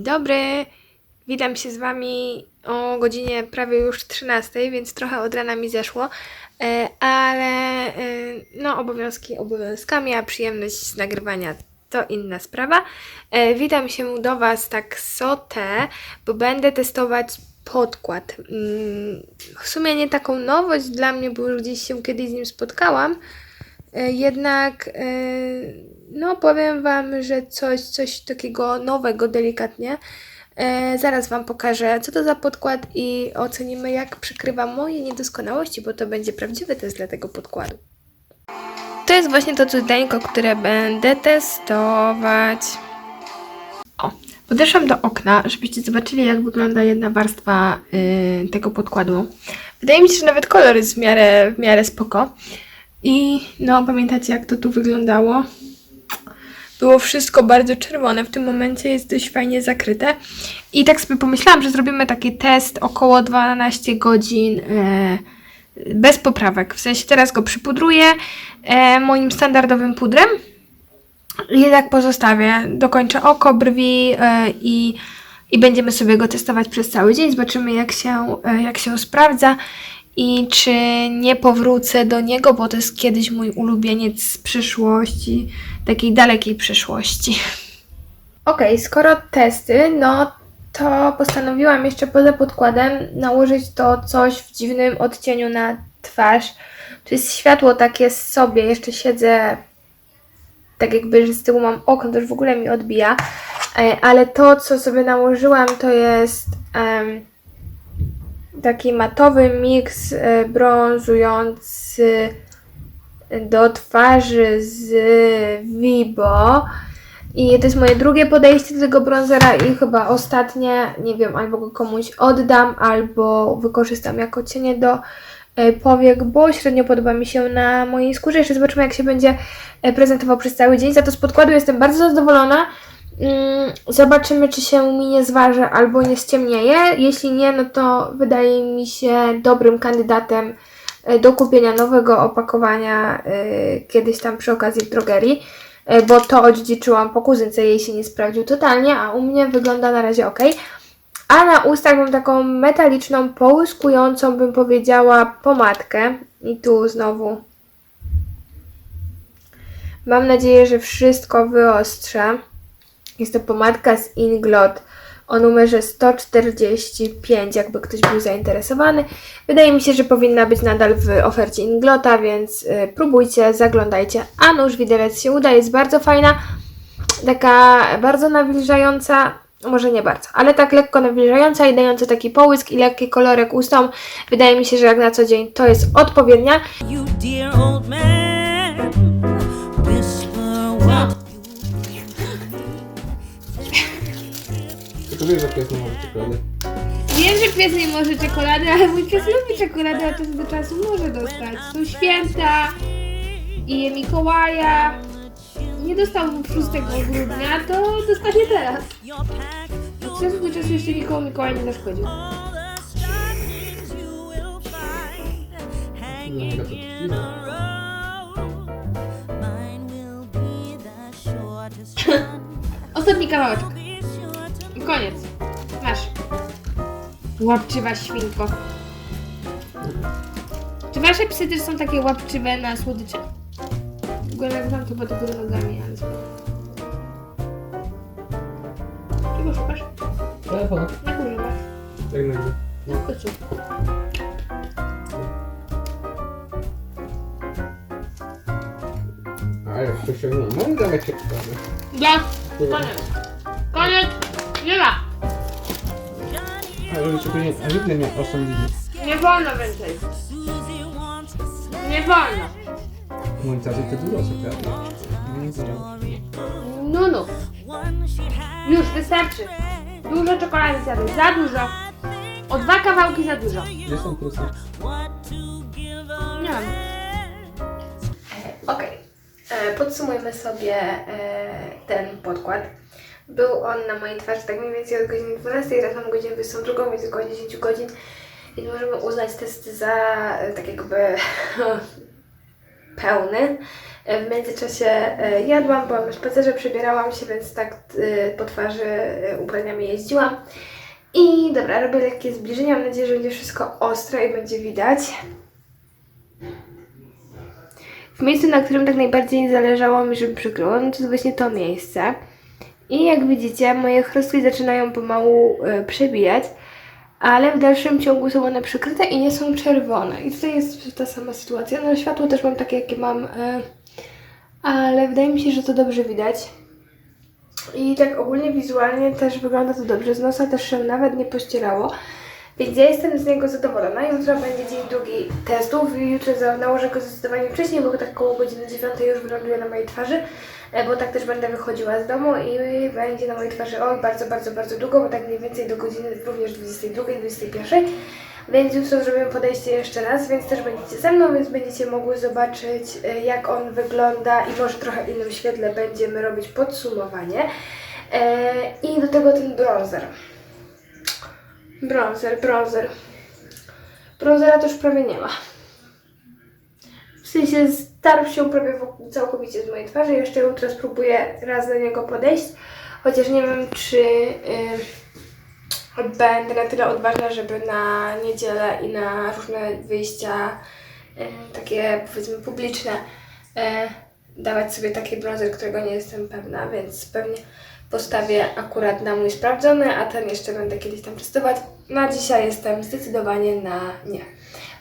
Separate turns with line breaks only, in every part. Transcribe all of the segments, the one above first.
Dzień dobry. Witam się z Wami o godzinie prawie już 13, więc trochę od rana mi zeszło, e, ale e, no obowiązki obowiązkami, a przyjemność z nagrywania to inna sprawa. E, Witam się do Was tak sotę, bo będę testować podkład. Mm, W sumie nie taką nowość dla mnie, bo już gdzieś się kiedyś z nim spotkałam. E, Jednak, e, no powiem Wam, że coś, coś takiego nowego delikatnie. E, Zaraz Wam pokażę, co to za podkład i ocenimy, jak przykrywa moje niedoskonałości, bo to będzie prawdziwy test dla tego podkładu. To jest właśnie to cudeńko, które będę testować. O, podeszłam do okna, żebyście zobaczyli, jak wygląda jedna warstwa y, tego podkładu. Wydaje mi się, że nawet kolor jest w miarę, w miarę spoko. I no, pamiętacie, jak to tu wyglądało? Było wszystko bardzo czerwone. W tym momencie jest dość fajnie zakryte. I tak sobie pomyślałam, że zrobimy taki test około 12 godzin e, bez poprawek. W sensie teraz go przypudruję e, moim standardowym pudrem. I tak pozostawię. Dokończę oko, brwi e, i, i będziemy sobie go testować przez cały dzień. Zobaczymy, jak się, jak się sprawdza i czy nie powrócę do niego, bo to jest kiedyś mój ulubieniec z przyszłości, takiej dalekiej przyszłości. Okej, skoro testy, no to postanowiłam jeszcze poza podkładem nałożyć to coś w dziwnym odcieniu na twarz. To jest światło takie z sobie, jeszcze siedzę tak jakby, że z tyłu mam okno, to już w ogóle mi odbija. E, Ale to, co sobie nałożyłam, to jest em, taki matowy miks e, brązujący do twarzy z Vibo. I to jest moje drugie podejście do tego bronzera i chyba ostatnie, nie wiem, albo go komuś oddam, albo wykorzystam jako cienie do e, powiek, bo średnio podoba mi się na mojej skórze. Jeszcze zobaczymy, jak się będzie e, prezentował przez cały dzień. Za to z podkładu jestem bardzo zadowolona. Mm, Zobaczymy, czy się mi nie zważy albo nie ściemnieje. Jeśli nie, no to wydaje mi się dobrym kandydatem e, do kupienia nowego opakowania e, kiedyś tam przy okazji w drogerii, e, bo to odziedziczyłam po kuzynce, jej się nie sprawdził totalnie, a u mnie wygląda na razie ok. A na ustach mam taką metaliczną, połyskującą, bym powiedziała, pomadkę. I tu znowu mam nadzieję, że wszystko wyostrzę. Jest to pomadka z Inglot o numerze 145, jakby ktoś był zainteresowany. Wydaje mi się, że powinna być nadal w ofercie Inglota, więc y, próbujcie, zaglądajcie. A nóż widelec się uda, jest bardzo fajna, taka bardzo nawilżająca, może nie bardzo, ale tak lekko nawilżająca i dająca taki połysk i lekki kolorek ustom. Wydaje mi się, że jak na co dzień to jest odpowiednia.
You dear old man,
wiesz, że pies nie może czekolady.
Wiem, że pies nie może czekolady, ale mój pies lubi czekoladę, a czasu do czasu może dostać. Są święta i je Mikołaja. Nie dostał 6 grudnia, to dostanie teraz. Od czasu do czasu jeszcze nikomu Mikołaj nie zaszkodził. Ostatni kawałeczek. Koniec. Masz. Łapczywa świnko. Czy wasze psy też są takie łapczywe na słodycze? W ogóle jak znam to do góry nogami, ale spoko. Czego szukasz?
Telefon.
Na górze masz.
Jak nagry.
Na kocu.
A jak to się nie może dawać czekolady.
Ja. Koniec. Koniec.
Żeby tylko nie, a żadne nie osądzili.
Nie wolno więcej. Nie wolno.
To dużo. Nie wiedział.
No, no. Już wystarczy. Dużo czekolady zjadłeś. Za dużo. O dwa kawałki za dużo.
Gdzie są
her.
Nie mam. Okej. E, Podsumujmy sobie e, ten podkład. Był on na mojej twarzy tak mniej więcej od godziny 12, teraz mam godzinę 22, więc około 10 godzin. I możemy uznać test za e, tak jakby pełny. E, W międzyczasie e, jadłam, byłam na spacerze, przebierałam się, więc tak po twarzy ubraniami jeździłam. I dobra, robię lekkie zbliżenia. Mam nadzieję, że będzie wszystko ostre i będzie widać. W miejscu, na którym tak najbardziej zależało mi, żeby przykryło, no to jest właśnie to miejsce. I jak widzicie, moje chrustki zaczynają pomału e, przebijać, ale w dalszym ciągu są one przykryte i nie są czerwone. I tutaj jest ta sama sytuacja. No światło też mam takie, jakie mam, e, ale wydaje mi się, że to dobrze widać. I tak ogólnie wizualnie też wygląda to dobrze. Z nosa też się nawet nie pościerało. Więc ja jestem z niego zadowolona. Jutro będzie dzień drugi testów. Jutro za- nałożę go zdecydowanie wcześniej, bo tak koło godziny 9 już wyląduje na mojej twarzy. E, Bo tak też będę wychodziła z domu i będzie na mojej twarzy oj bardzo, bardzo, bardzo długo, bo tak mniej więcej do godziny również 22, 21. Więc jutro zrobimy podejście jeszcze raz, więc też będziecie ze mną, więc będziecie mogły zobaczyć e, jak on wygląda i może trochę innym świetle będziemy robić podsumowanie. E, I do tego ten bronzer. Bronzer, bronzer. Bronzera to już prawie nie ma. W sensie starł się prawie całkowicie z mojej twarzy. Jeszcze jutro spróbuję raz do niego podejść. Chociaż nie wiem, czy będę na tyle odważna, żeby na niedzielę i na różne wyjścia takie powiedzmy publiczne y, dawać sobie taki bronzer, którego nie jestem pewna, więc pewnie postawię akurat na mój sprawdzony, a ten jeszcze będę kiedyś tam testować. Na dzisiaj jestem zdecydowanie na nie.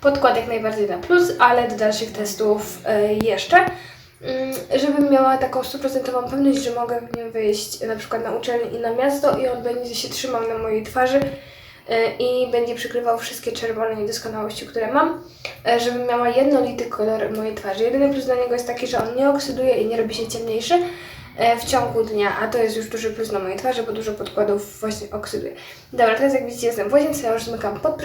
Podkład jak najbardziej na plus, ale do dalszych testów y, jeszcze. Mm, Żebym miała taką stuprocentową pewność, że mogę w nim wyjść na przykład na uczelnię i na miasto i on będzie się trzymał na mojej twarzy y, i będzie przykrywał wszystkie czerwone niedoskonałości, które mam, y, żebym miała jednolity kolor mojej twarzy. Jedyny plus dla niego jest taki, że on nie oksyduje i nie robi się ciemniejszy w ciągu dnia, a to jest już duży plus na mojej twarzy, bo dużo podkładów właśnie oksyduje. Dobra, teraz jak widzicie jestem w łazience, ja już zmykam pod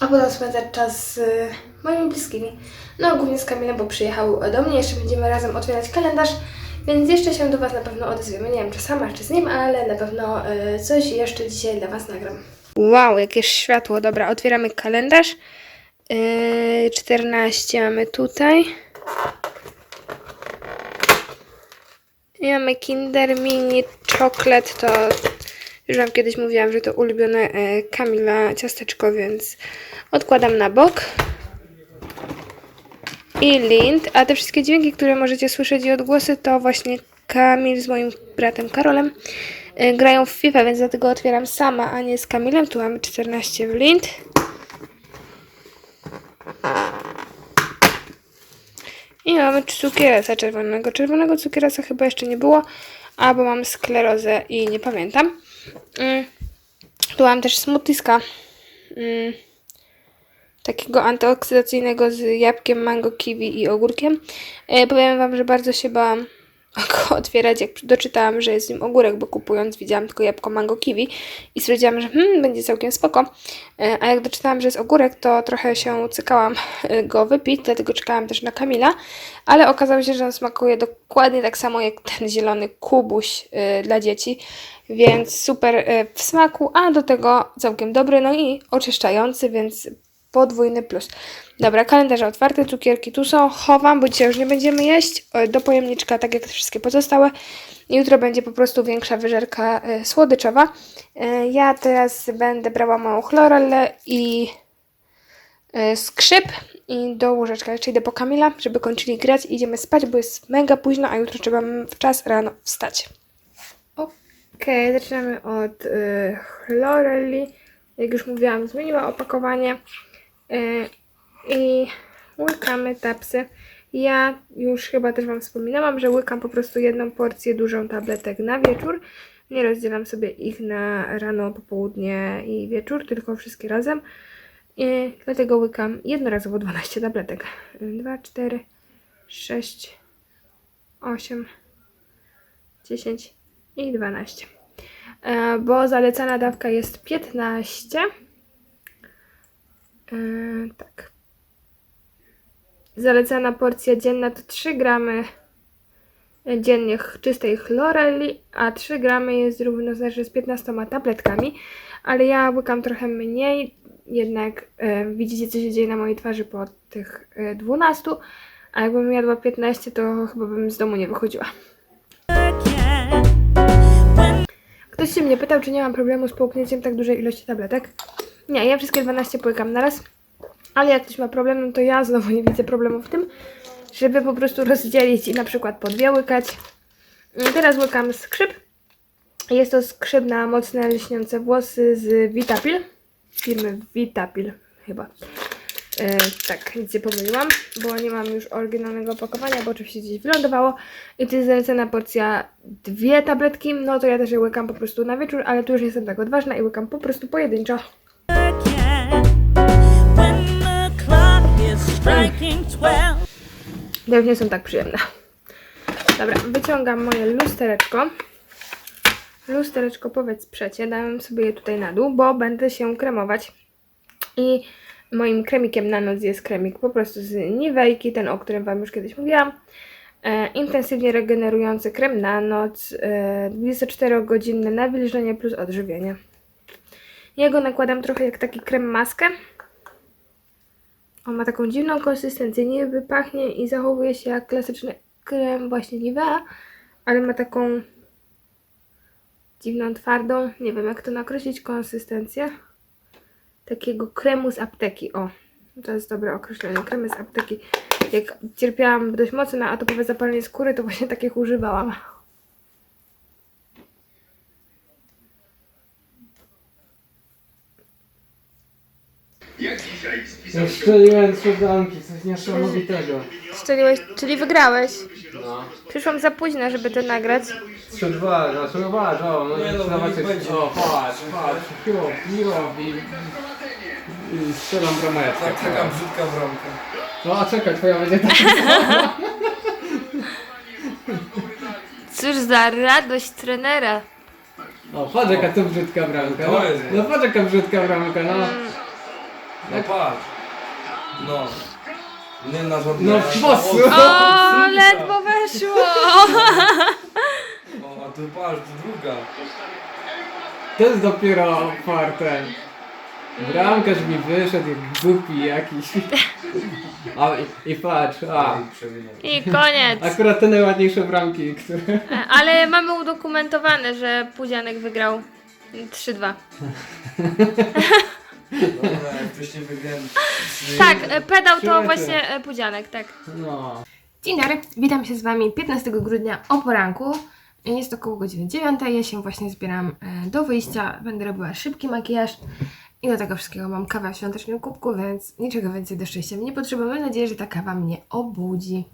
a potem spędzać czas z y, moimi bliskimi. No, głównie z Kamilem, bo przyjechał do mnie. Jeszcze będziemy razem otwierać kalendarz, więc jeszcze się do Was na pewno odezwiemy. Nie wiem, czy sama, czy z nim, ale na pewno y, coś jeszcze dzisiaj dla Was nagram. Wow, jakieś światło. Dobra, otwieramy kalendarz. Yy, 14 mamy tutaj. I mamy Kinder Mini Chocolate, to już Wam kiedyś mówiłam, że to ulubione e, Kamila ciasteczko, więc odkładam na bok. I Lind, a te wszystkie dźwięki, które możecie słyszeć i odgłosy, to właśnie Kamil z moim bratem Karolem e, grają w FIFA, więc dlatego otwieram sama, a nie z Kamilem. Tu mamy 14 w Lind. I mamy cukierasa czerwonego. Czerwonego cukierasa chyba jeszcze nie było, albo mam sklerozę i nie pamiętam. Mm. Tu mam też smoothiska. Mm. Takiego antyoksydacyjnego z jabłkiem, mango, kiwi i ogórkiem. E, powiem Wam, że bardzo się bałam go otwierać, jak doczytałam, że jest w nim ogórek, bo kupując widziałam tylko jabłko, mango, kiwi i stwierdziłam, że hmm, będzie całkiem spoko. E, a jak doczytałam, że jest ogórek, to trochę się cykałam e, go wypić, dlatego czekałam też na Kamila, ale okazało się, że on smakuje dokładnie tak samo jak ten zielony kubuś e, dla dzieci, więc super w smaku, a do tego całkiem dobry, no i oczyszczający, więc podwójny plus. Dobra, kalendarze otwarte, cukierki tu są, chowam, bo dzisiaj już nie będziemy jeść, e, do pojemniczka, tak jak wszystkie pozostałe. Jutro będzie po prostu większa wyżerka e, słodyczowa. E, ja teraz będę brała małą chlorellę i e, skrzyp i do łóżeczka. Jeszcze idę po Kamila, żeby kończyli grać idziemy spać, bo jest mega późno, a jutro trzeba w czas rano wstać. Okej, zaczynamy od y, chlorelli. Jak już mówiłam, zmieniła opakowanie. Y, I łykamy tapsy. Ja już chyba też Wam wspominałam, że łykam po prostu jedną porcję dużą tabletek na wieczór. Nie rozdzielam sobie ich na rano, popołudnie i wieczór, tylko wszystkie razem. I dlatego łykam jednorazowo 12 tabletek. 2, 4, 6, 8, 10 i 12. E, bo zalecana dawka jest 15. E, tak. Zalecana porcja dzienna to 3 gramy dziennie czystej chlorelli, a 3 gramy jest równoznaczne z 15 tabletkami, ale ja łykam trochę mniej, jednak e, widzicie co się dzieje na mojej twarzy po tych e, 12, a jakbym jadła 15, to chyba bym z domu nie wychodziła. Ktoś się mnie pytał, czy nie mam problemu z połknięciem tak dużej ilości tabletek. Nie, ja wszystkie 12 połykam naraz, ale jak ktoś ma problem, no to ja znowu nie widzę problemu w tym, żeby po prostu rozdzielić i na przykład po dwie łykać. Mm, Teraz łykam skrzyp. Jest to skrzyp na mocne, lśniące włosy z Vitapil, firmy Vitapil chyba. E, tak, nic nie pomyliłam, bo nie mam już oryginalnego opakowania, bo oczywiście gdzieś wylądowało. I to jest zalecana porcja dwie tabletki, no to ja też je łykam po prostu na wieczór, ale tu już jestem tak odważna i łykam po prostu pojedynczo. To już nie są tak przyjemne. Dobra, wyciągam moje lustereczko. Lustereczko powiedz przecie, dałem sobie je tutaj na dół, bo będę się kremować. I moim kremikiem na noc jest kremik po prostu z Nivejki, ten o którym Wam już kiedyś mówiłam. E, intensywnie regenerujący krem na noc, e, 24-godzinne nawilżenie plus odżywienie. Ja go nakładam trochę jak taki krem maskę. On ma taką dziwną konsystencję, niby pachnie i zachowuje się jak klasyczny krem właśnie Nivea, ale ma taką dziwną, twardą, nie wiem jak to nakreślić, konsystencję takiego kremu z apteki, o. To jest dobre określenie, kremy z apteki. Jak cierpiałam dość mocno na atopowe zapalenie skóry, to właśnie takich używałam.
Ja strzeliłem trzy bramki, coś niesamowitego.
Szczeliłeś, czyli wygrałeś.
No.
Przyszłam za późno, żeby to nagrać.
3-2, znaczy no patrz, o, no
Nie
i
no, będzie.
o, patrz, patrz, chłop, mi robi. I strzelam brameczkę.
Tak, taka brzydka bramka.
No a czekaj, twoja będzie tak.
Cóż za radość trenera.
O, patrz jaka to brzydka bramka.
To
No,
jest.
no patrz jaka brzydka bramka, no.
No patrz. No. Nie na żadne...
No w mocy.
O, ledwo weszło!
O, a tu patrz, tu druga.
To jest dopiero otwarte. Bramkarz mi wyszedł jak głupi jakiś. A, i, i patrz, a.
Przewinął.
I koniec.
Akurat te najładniejsze bramki, które...
Ale mamy udokumentowane, że Pudzianek wygrał 3-2.
Dobra, jak wcześniej wygrałem.
Tak, e, pedał to właśnie e, Pudzianek, tak.
No.
Dzień dobry, witam się z Wami 15 grudnia o poranku. Jest około godziny 9. Ja się właśnie zbieram e, do wyjścia. Będę robiła szybki makijaż. I do tego wszystkiego mam kawę w świątecznym kubku, więc niczego więcej do szczęścia mi nie potrzeba. Mam nadzieję, że ta kawa mnie obudzi.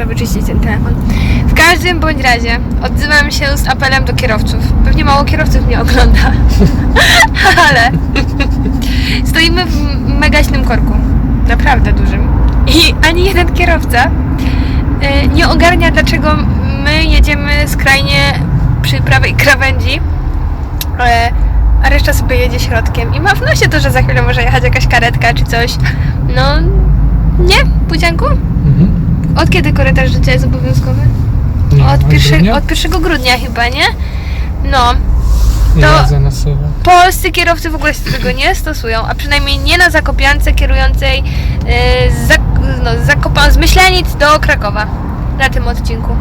Muszę wyczyścić ten telefon. W każdym bądź razie odzywam się z apelem do kierowców. Pewnie mało kierowców mnie ogląda, ale stoimy w megaśnym korku, naprawdę dużym. I ani jeden kierowca y, nie ogarnia, dlaczego my jedziemy skrajnie przy prawej krawędzi, e, a reszta sobie jedzie środkiem. I ma w nosie to, że za chwilę może jechać jakaś karetka czy coś. No, nie, Pudzianku? Od kiedy korytarz życia jest obowiązkowy? Od, pierwsze, od 1 grudnia chyba, nie? No. To polscy kierowcy w ogóle się do tego nie stosują, a przynajmniej nie na Zakopiance kierującej e, z, Zak- no, Zakopa- z Myślenic do Krakowa na tym odcinku.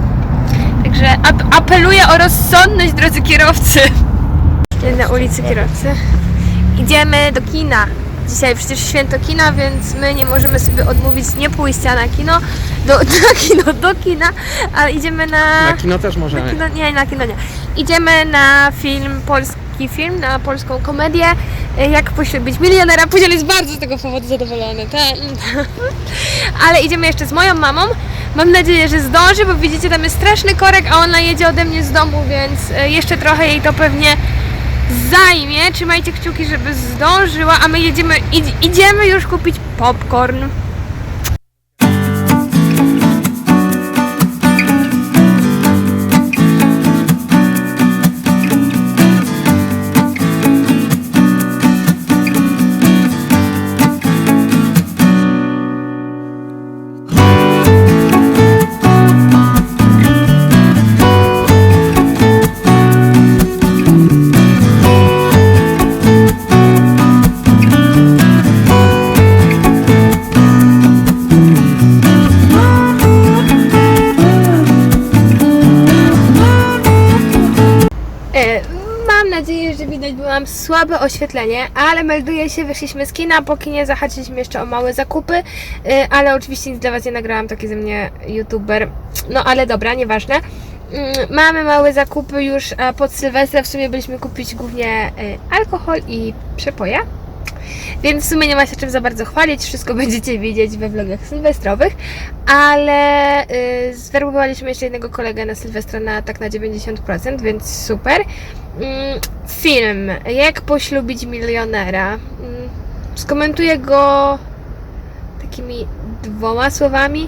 Także ap- apeluję o rozsądność, drodzy kierowcy. Na ulicy kierowcy. Idziemy do kina. Dzisiaj przecież święto kina, więc my nie możemy sobie odmówić nie pójścia na kino, do, na kino, do kina, ale idziemy na...
Na kino też
Na
możemy.
kino, nie, na kino nie. Idziemy na film, polski film, na polską komedię. e, Jak poślubić milionera. Pudziel jest bardzo z tego powodu zadowolony. Tak. Ale idziemy jeszcze z moją mamą. Mam nadzieję, że zdąży, bo widzicie, tam jest straszny korek, a ona jedzie ode mnie z domu, więc e, jeszcze trochę jej to pewnie zajmie. Trzymajcie kciuki, żeby zdążyła, a my jedziemy, id- idziemy już kupić popcorn. Słabe oświetlenie, ale melduję się, wyszliśmy z kina, po kinie zahaczyliśmy jeszcze o małe zakupy, e, ale oczywiście nic dla Was nie nagrałam, taki ze mnie youtuber, no ale dobra, nieważne. Mm, Mamy małe zakupy już, pod Sylwestra w sumie byliśmy kupić głównie e, alkohol i przepoje. Więc w sumie nie ma się czym za bardzo chwalić, wszystko będziecie widzieć we vlogach sylwestrowych, ale y, zwerbowaliśmy jeszcze jednego kolegę na Sylwestra na tak na 90%, więc super. Mm, film Jak poślubić milionera. Mm, skomentuję go takimi dwoma słowami.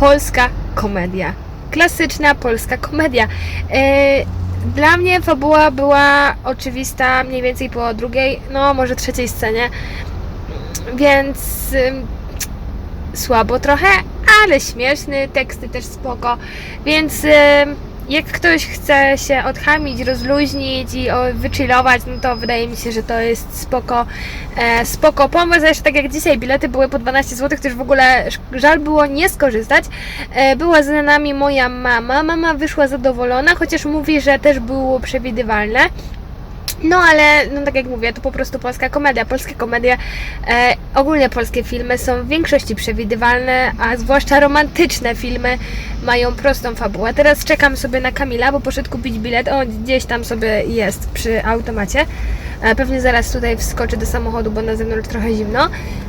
Polska komedia. Klasyczna polska komedia. E, Dla mnie fabuła była oczywista mniej więcej po drugiej, no może trzeciej scenie, więc słabo trochę, ale śmieszny, teksty też spoko, więc jak ktoś chce się odchamić, rozluźnić i wychillować, no to wydaje mi się, że to jest spoko, e, spoko pomysł, zresztą tak jak dzisiaj bilety były po 12 zł, to już w ogóle żal było nie skorzystać. E, była z nami moja mama, mama wyszła zadowolona, chociaż mówi, że też było przewidywalne. No ale, no tak jak mówię, to po prostu polska komedia. Polskie komedie, e, ogólnie polskie filmy są w większości przewidywalne, a zwłaszcza romantyczne filmy mają prostą fabułę. Teraz czekam sobie na Kamila, bo poszedł kupić bilet. O, gdzieś tam sobie jest przy automacie. E, pewnie zaraz tutaj wskoczy do samochodu, bo na zewnątrz trochę zimno.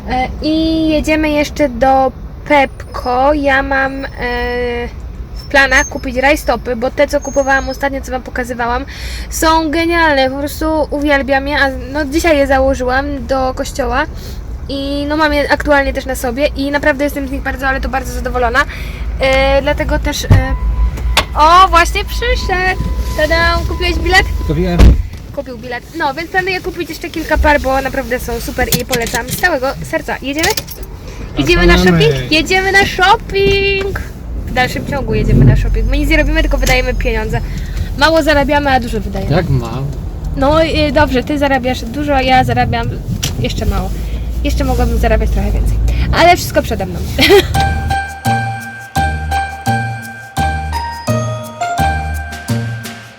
E, I jedziemy jeszcze do Pepko. Ja mam... E, planach kupić rajstopy, bo te co kupowałam ostatnio, co Wam pokazywałam, są genialne, po prostu uwielbiam je, a no dzisiaj je założyłam do kościoła i no mam je aktualnie też na sobie i naprawdę jestem z nich bardzo, ale to bardzo zadowolona, e, dlatego też... E, o, właśnie przyszedł! Tada, kupiłeś bilet?
Kupiłem.
Kupił bilet. No, więc planuję kupić jeszcze kilka par, bo naprawdę są super i polecam z całego serca. Jedziemy? Jedziemy na shopping? Jedziemy na shopping! W dalszym ciągu jedziemy na shopping. My nic nie robimy, tylko wydajemy pieniądze. Mało zarabiamy, a dużo wydajemy.
Jak mało?
No y, dobrze, ty zarabiasz dużo, a ja zarabiam jeszcze mało. Jeszcze mogłabym zarabiać trochę więcej. Ale wszystko przede mną.